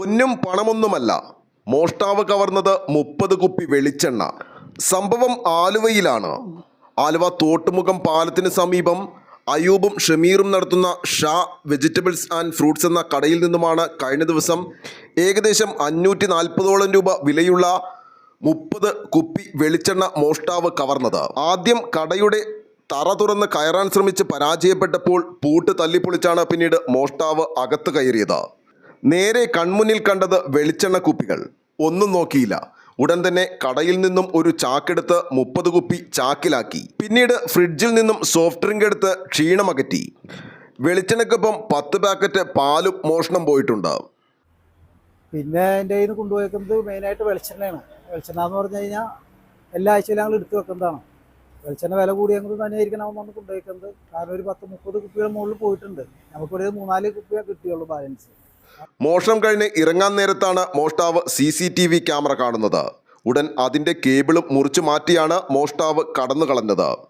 പൊന്നും പണമൊന്നുമല്ല. മോഷ്ടാവ് കവർന്നത് മുപ്പത് കുപ്പി വെളിച്ചെണ്ണ. സംഭവം ആലുവയിലാണ്. ആലുവ തോട്ടുമുഖം പാലത്തിന് സമീപം അയൂബും ഷമീറും നടത്തുന്ന ഷാ വെജിറ്റബിൾസ് ആൻഡ് ഫ്രൂട്ട്സ് എന്ന കടയിൽ നിന്നുമാണ് കഴിഞ്ഞ ദിവസം ഏകദേശം അഞ്ഞൂറ്റി നാൽപ്പതോളം രൂപ വിലയുള്ള മുപ്പത് കുപ്പി വെളിച്ചെണ്ണ മോഷ്ടാവ് കവർന്നത്. ആദ്യം കടയുടെ തറ തുറന്ന് കയറാൻ ശ്രമിച്ച് പരാജയപ്പെട്ടപ്പോൾ പൂട്ട് തല്ലിപ്പൊളിച്ചാണ് പിന്നീട് മോഷ്ടാവ് അകത്ത് കയറിയത്. നേരെ കൺമുന്നിൽ കണ്ടത് വെളിച്ചെണ്ണ കുപ്പികൾ. ഒന്നും നോക്കിയില്ല. ഉടൻ തന്നെ കടയിൽ നിന്നും ഒരു ചാക്കെടുത്ത് മുപ്പത് കുപ്പി ചാക്കിലാക്കി. പിന്നീട് ഫ്രിഡ്ജിൽ നിന്നും സോഫ്റ്റ് ഡ്രിങ്ക് എടുത്ത് ക്ഷീണമകറ്റി വെളിച്ചെണ്ണക്കൊപ്പം പത്ത് പാക്കറ്റ് പാലും മോഷണം പോയിട്ടുണ്ട്. പിന്നെ എന്റെ കയ്യിൽ നിന്ന് കൊണ്ടുപോയേക്കുന്നത് മെയിനായിട്ട് വെളിച്ചെണ്ണയാണ്. വെളിച്ചെണ്ണ എന്ന് പറഞ്ഞു കഴിഞ്ഞാൽ എല്ലാ ആഴ്ചയിലും ഞങ്ങൾ എടുത്തു വെക്കുന്നതാണ്. വെളിച്ചെണ്ണ വില കൂടിയത് തന്നെയായിരിക്കണം കൊണ്ടുപോയേക്കുന്നത്. കാരണം ഒരു പത്ത് മുപ്പത് കുപ്പികൾ മുകളിൽ പോയിട്ടുണ്ട്. നമുക്കൊരു മൂന്നാൽ കുപ്പിയേ കിട്ടിയുള്ളൂ ബാലൻസ് മോഷണം കഴിഞ്ഞ് ഇറങ്ങാൻ നേരത്താണ് മോഷ്ടാവ് C C T V camera കാണുന്നത്. ഉടൻ അതിന്റെ കേബിളും മുറിച്ചു മാറ്റിയാണ് മോഷ്ടാവ് കടന്നു കളഞ്ഞത്